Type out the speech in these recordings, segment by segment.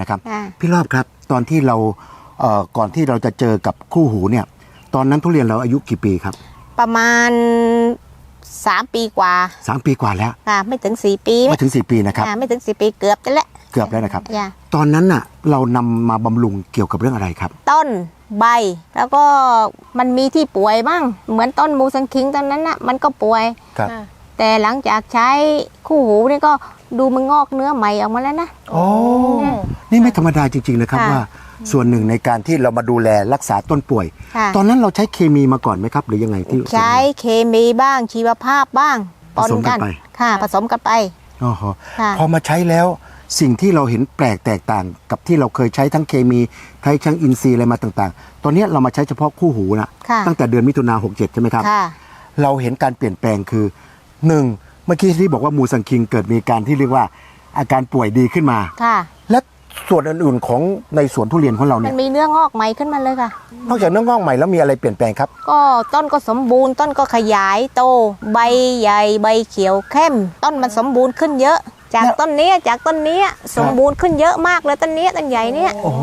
นะครับอ่าพี่รอบครับตอนที่เราเอ่อก่อนที่เราจะเจอกับคู่หูเนี่ย ตอนนั้นทุเรียนเราอายุกี่ปีครับ ประมาณ3ปีกว่าสามปีกว่าแล้วค่ะไม่ถึง4ปีไม่ถึง4ปีนะครับอ่าไม่ถึง4ปีเกือบจะแล้วเกือบแล้วนะครับอย่าตอนนั้นน่ะเรานำมาบำรุงเกี่ยวกับเรื่องอะไรครับ ต้นใบแล้วก็มันมีที่ป่วยบ้าง เหมือนต้นมูสังคิงตอนนั้นน่ะมันก็ป่วย ครับ แต่หลังจากใช้คู่หูนี่ก็ ดูมันงอกเนื้อใหม่ออกมาแล้วนะ โอ้นี่ไม่ธรรมดาจริง ๆ นะครับค่ะว่า ส่วนหนึ่งในการที่เรามาดูแลรักษาต้นป่วย ค่ะ ตอนนั้นเราใช้เคมีมาก่อนไหมครับ หรือยังไงที่ ใช้เคมีบ้างชีวภาพบ้างผสมกันไป ค่ะ ผสมกันไป อ๋อฮะค่ะ พอมาใช้แล้วสิ่งที่เราเห็นแปลกแตกต่าง กับที่เราเคยใช้ทั้งเคมีใช้ทั้งอินทรีย์อะไรมาต่างๆ ตอนนี้เรามาใช้เฉพาะคู่หูนะค่ะ ตั้งแต่เดือนมิถุนาหกเจ็ดใช่ไหมครับ ค่ะ เราเห็นการเปลี่ยนแปลงคือหนึ่ง เมื่อกี้ที่บอกว่ามูสังคิงเกิดมีการที่เรียกว่าอาการป่วยดีขึ้นมา ค่ะ และส่วนอื่นๆของในสวนทุเรียนของเรามัเนี่นยมีเนื้องอกใหม่ขึ้นมาเลยค่ะ นอกจากเนื้องอกใหม่แล้วมีอะไรเปลี่ยนแปลงครับ ก็ต้นก็สมบูรณ์ต้นก็ขยายโต ใบใหญ่ใบเขียวเข้ม ต้นมันสมบูรณ์ขึ้นเยอะ จากแล้ว ต้นเนี้ยจากต้นเนี้ยสมบูรณ์ขึ้นเยอะมากเลยต้นเนี้ยต้นใหญ่เนี้ยโอ้โห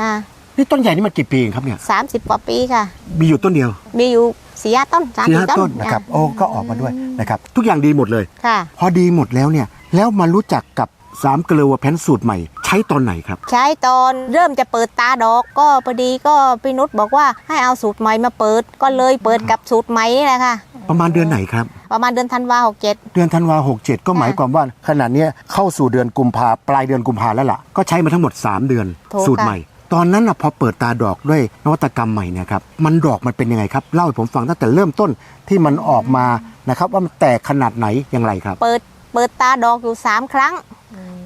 อ่านี่ต้นใหญ่นี่มันกี่ปีเองครับเนี่ยสามสิบกว่าปีค่ะ มีอยู่ต้นเดียว มีอยู่ สี่ห้าต้นสามสี่สี่ห้าต้นต้นนะครับอ่โอ้ก็ออกมาด้วยนะครับ ทุกอย่างดีหมดเลย ค่ะ พอดีหมดแล้วเนี่ยแล้วมารู้จักกับสามเกลือแพนสูตรใหม่ ใช้ตอนไหนครับ ใช้ตอนเริ่มจะเปิดตาดอกก็พอดีก็พี่นุชบอกว่าให้เอาสูตรใหม่มาเปิดก็เลยเปิดกับสูตรใหม่นี่แหละค่ะ ประมาณเดือนไหนครับ ประมาณเดือนธันวาหกเจ็ด เดือนธันวาหกเจ็ดก็หมายความว่าขนาดเนี้ยเข้าสู่เดือนกุมภาปลายเดือนกุมภาแล้วล่ะ ก็ใช้มาทั้งหมด 3 เดือนถูกสูตรค่ะใหม่ ตอนนั้นนะพอเปิดตาดอกด้วยนวัตกรรมใหม่เนี่ยครับมันดอกมันเป็นยังไงครับเล่าให้ผมฟังตั้งแต่เริ่มต้นที่มันออกมานะครับว่ามันแตกขนาดไหนอย่างไรครับ เปิดเปิดตาดอกอยู่สามครั้ง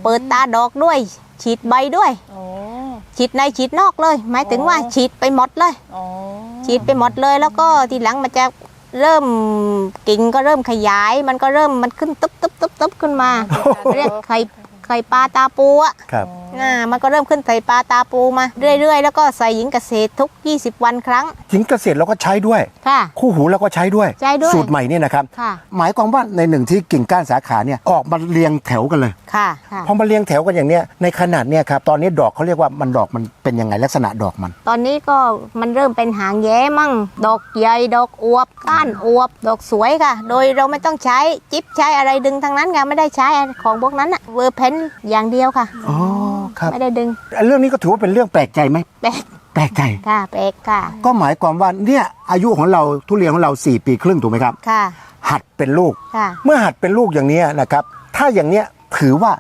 เปิดตาดอกด้วย ฉีดใบด้วยโอ้ฉีดในฉีดนอกเลย หมายถึงว่าฉีดไปหมดเลยโอ้ฉีดไปหมดเลยแล้วก็ทีหลังมันจะเริ่มกิ่งก็เริ่มขยาย มันก็เริ่มมันขึ้นตุ๊บตุ๊บตุ๊บตุ๊บขึ้นมาเรียกไข่ไข่ปลาตาปูอะครับ อ่ามันก็เริ่มขึ้นไข่ปลาตาปูมาเรื่อยๆ แล้วก็ใส่หญิงเกษตรทุก 20 วันครั้งหญิงเกษตรเราก็ใช้ด้วย ค่ะ คู่หูเราก็ใช้ด้วย ใช้ด้วยสูตรใหม่เนี่ยนะครับ ค่ะ หมายความว่าในหนึ่งที่กิ่งก้านสาขาเนี่ยออกมาเรียงแถวกันเลยค่ะค่ะ พอมาเรียงแถวกันอย่างเนี้ยในขนาดเนี้ยครับตอนนี้ดอกเขาเรียกว่ามันดอกมันเป็นยังไงลักษณะดอกมัน ตอนนี้ก็มันเริ่มเป็นหางแย้มั่ง ดอกใหญ่ดอกอวบก้านอวบ ดอกสวยค่ะ โดยเราไม่ต้องใช้จิ๊บใช้อะไรดึงทั้งนั้นค่ะไม่ได้ใช้ของพวกนั้นอะเวอร์เพนอย่างเดียวค่ะ อ๋อครับ ไม่ได้ดึง เรื่องนี้ก็ถือว่าเป็นเรื่องแปลกใจไหมแปลกแปลกใจ ค่ะแปลกค่ะ ก็หมายความว่าเนี่ยอายุของเราทุเรียนของเรา 4 ปีครึ่งถูกไหมครับ ค่ะ หัดเป็นลูก ค่ะ เมื่อหัดเป็นลูกอย่างเนี้ยนะครับ ถ้าอย่างเนี้ยถือว่า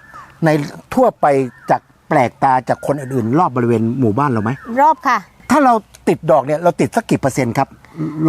ในทั่วไปจากแปลกตาจากคนอื่นๆ รอบบริเวณหมู่บ้านเราไหมรอบค่ะ ถ้าเรา ติดดอกเนี่ยเราติดสักกี่เปอร์เซ็นต์ครับ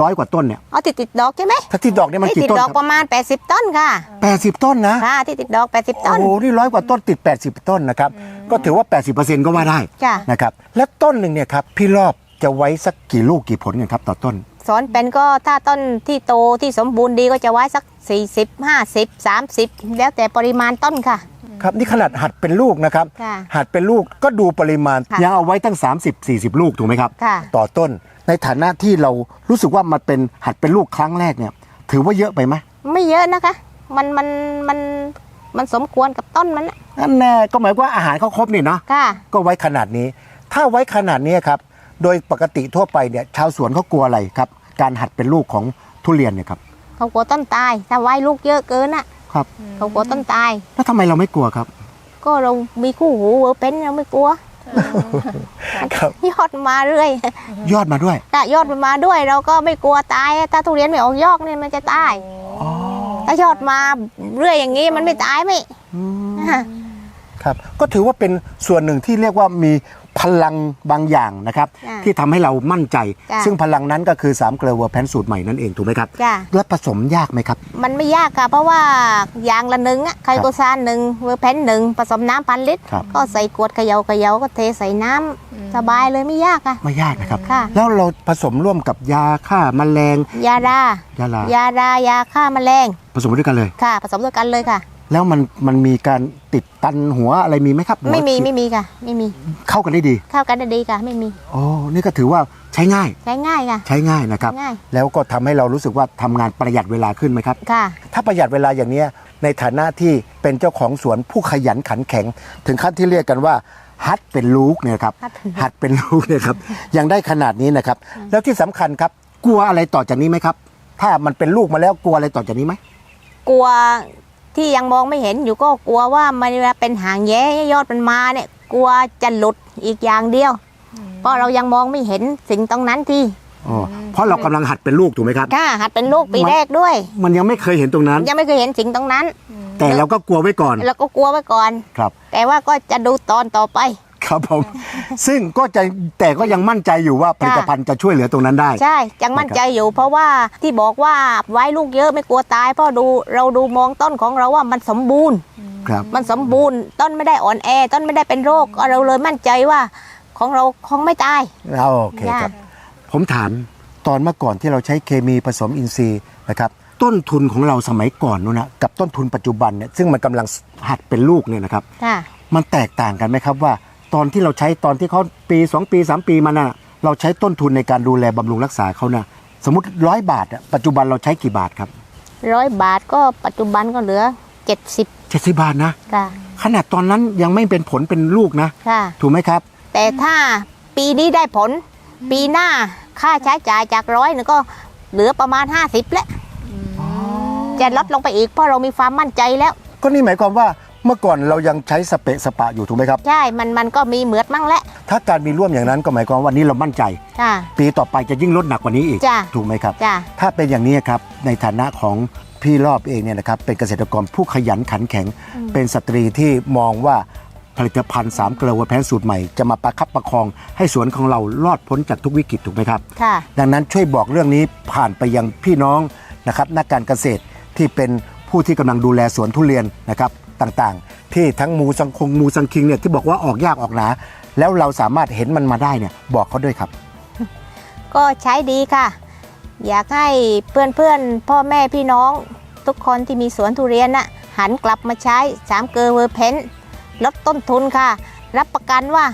ร้อยกว่าต้นเนี่ยเอาติดติดดอกใช่ไหมถ้าติดดอกเนี่ยมันที่กี่ติดต้นดอกคปรับระมาณ 80 ต้นค่ะแปดสิบต้นนะค่ะที่ติดดอก 80 ต้น โอ้โหนี่ร้อยกว่าต้นติด 80 ต้นนะครับก็ถือว่า 80%ก็ว่าได้จ้ะ นะครับและต้นหนึ่งเนี่ยครับพี่รอบจะไว้สักกี่ลูกกี่ผลกันครับต่อต้น สอนเป็นก็ถ้าต้นที่โตที่สมบูรณ์ดีก็จะไว้สัก 40 50 30 แล้วแต่ปริมาณต้นค่ะ ครับนี่ขนาดหัดเป็นลูกนะครับ ค่ะหัดเป็นลูกก็ดูปริมาณค่ะ ยังเอาไว้ตั้ง 30-40 ลูกถูกไหมครับ ค่ะ ต่อต้นในฐานะที่เรารู้สึกว่ามันเป็นหัดเป็นลูกครั้งแรกเนี่ย ถือว่าเยอะไปไหมไม่เยอะนะคะ มันมันมันมันสมควรกับต้นมันน่ะนั่นแน่ก็หมายว่าอาหารเขาครบนี่เนาะค่ะ ก็ไว้ขนาดนี้ ถ้าไว้ขนาดนี้ครับ โดยปกติทั่วไปเนี่ยชาวสวนเขากลัวอะไรครับ การหัดเป็นลูกของทุเรียนเนี่ยครับ เขากลัวต้นตาย ถ้าไว้ลูกเยอะเกินอะ ครับ เขากลัวต้นตาย แล้วทำไมเราไม่กลัวครับ ก็เรามีคู่หูเวอร์เป็นเราไม่กลัวครับยอดมาเรื่อย ยอดมาด้วยถ้ายอดมันมาด้วยเราก็ไม่กลัวตายถ้าทุเรียนไม่ออกยอดเนี่ยมันจะตายถ้ายอดมาเรื่อยอย่างนี้มันไม่ตายไหมอะครับ ก็ถือว่าเป็นส่วนหนึ่งที่เรียกว่ามี พลังบางอย่างนะครับ จ้ะที่ทำให้เรามั่นใจ จ้ะ ซึ่งพลังนั้นก็คือ3เกลือเวอร์แพนสูตรใหม่นั่นเองถูกไหมครับจ้ะ และผสมยากไหมครับ มันไม่ยากค่ะ เพราะว่าอย่างละหนึ่งอะไคโตซานหนึ่งเวอร์เพนหนึ่งผสมน้ำพันลิตร ครับ ก็ใส่ขวดเขยาเขยาก็เทใส่น้ำสบายเลยไม่ยากค่ะ ไม่ยากนะครับ ค่ะ แล้วเราผสมร่วมกับยาฆ่าแมลงยาดายาลายาดายาฆ่าแมลงผสมด้วยกันเลย ค่ะ ผสมด้วยกันเลยค่ะ แล้วมันมันมีการติดตันหัวอะไรมีไหมครับหัวไม่มีฉีดไม่มีค่ะ ไม่มีเข้ากันได้ดีเข้ากันได้ดีค่ะ ไม่มีโอ้นี่ก็ถือว่าใช้ง่ายใช้ง่ายค่ะ ใช้ง่ายนะครับ ง่าย แล้วก็ทำให้เรารู้สึกว่าทำงานประหยัดเวลาขึ้นไหมครับ ค่ะ ถ้าประหยัดเวลาอย่างเนี้ยในฐานะที่เป็นเจ้าของสวนผู้ขยันขันแข็ง ถึงขั้นที่เรียกกันว่า ฮัดเป็นลูกเนี่ยครับ ฮัดเป็นลูกหัดเป็นลูกเนี่ยครับ ยังได้ขนาดนี้นะครับ แล้วที่สำคัญครับ กลัวอะไรต่อจากนี้ไหมครับ ถ้ามันเป็นลูกมาแล้วกลัวอะไรต่อจากนี้ไหมกลัว ที่ยังมองไม่เห็นอยู่ก็กลัวว่ามันเวลาเป็นหางแย้ยอดมันมาเนี่ย กลัวจะหลุดอีกอย่างเดียว เพราะเรายังมองไม่เห็นสิ่งตรงนั้นที่อ๋อเพราะเรากำลังหัดเป็นลูกถูกไหมครับ ค่ะหัดเป็นลูกปีมันแรกด้วย มันยังไม่เคยเห็นตรงนั้น ยังไม่เคยเห็นสิ่งตรงนั้น แต่เราก็กลัวไว้ก่อน เราก็กลัวไว้ก่อน ครับ แต่ว่าก็จะดูตอนต่อไป ครับผม ซึ่งก็จะแต่ก็ยังมั่นใจอยู่ว่าผลิตภัณฑ์จะช่วยเหลือตรงนั้นได้ ใช่ยังมั่นใจอยู่ เพราะว่าที่บอกว่าไว้ลูกเยอะไม่กลัวตายเพราะดูเราดูมองต้นของเราว่ามันสมบูรณ์ครับมันสมบูรณ์ต้นไม่ได้อ่อนแอ ต้นไม่ได้เป็นโรคเราเลยมั่นใจว่าของเราคงไม่ตายเอาโอเคครับ ผมถามตอนเมื่อก่อนที่เราใช้เคมีผสมอินทรีย์นะครับต้นทุนของเราสมัยก่อนนู้นนะกับต้นทุนปัจจุบันเนี่ยซึ่งมันกำลังหัดเป็นลูกเนี่ยนะครับค่ะมันแตกต่างกันไหมครับว่า ตอนที่เราใช้ตอนที่เขาปี 2 ปี 3 ปีมาน่ะ เราใช้ต้นทุนในการดูแลบำรุงรักษาเขานะสมมติร้อยบาทอะปัจจุบันเราใช้กี่บาทครับร้อยบาทก็ปัจจุบันก็เหลือ 70เจ็ดสิบาทนะค่ะขนาดตอนนั้นยังไม่เป็นผลเป็นลูกนะ ค่ะ ถูกไหมครับ แต่ถ้าปีนี้ได้ผล ปีหน้าค่าใช้จ่ายจากร้อยนึงก็เหลือประมาณ 50แล้วจะลดลงไปอีกเพราะเรามีความมั่นใจแล้ว ก็นี่หมายความว่า เมื่อก่อนเรายังใช้สเปะสปะอยู่ถูกไหมครับ ใช่ มันมันก็มีเหมือดมั่งแหละถ้าการมีร่วมอย่างนั้นก็หมายความว่าวันนี้เรามั่นใจค่ะปีต่อไปจะยิ่งลดหนักกว่านี้อีก จ้ะ ถูกไหมครับ จ้ะถ้าเป็นอย่างนี้ครับในฐานะของพี่รอบเองเนี่ยนะครับเป็นเกษตรกรผู้ขยันขันแข็ง เป็นสตรีที่มองว่าผลิตภัณฑ์สามเกลือวัวแพนสูตรใหม่จะมาประคับประคองให้สวนของเรารอดพ้นจากทุกวิกฤตถูกไหมครับ ค่ะ ดังนั้นช่วยบอกเรื่องนี้ผ่านไปยังพี่น้องนะครับนักการเกษตรที่เป็นผู้ที่กำลังดูแลสวนทุเรียนนะครับ ต่างๆ ที่ทั้งมูสังคงมูสังคิงเนี่ยที่บอกว่าออกยากออกหนาแล้วเราสามารถเห็นมันมาได้เนี่ยบอกเขาด้วยครับ ก็ใช้ดีค่ะ อยากให้เพื่อนเพื่อนๆพ่อแม่พี่น้อง ทุกคนที่มีสวนทุเรียนน่ะหันกลับมาใช้สามเกลอเวอร์เพนลดต้นทุนค่ะ รับประกันว่า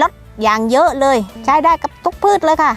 ลดอย่างเยอะเลย ใช้ได้กับทุกพืชเลยค่ะ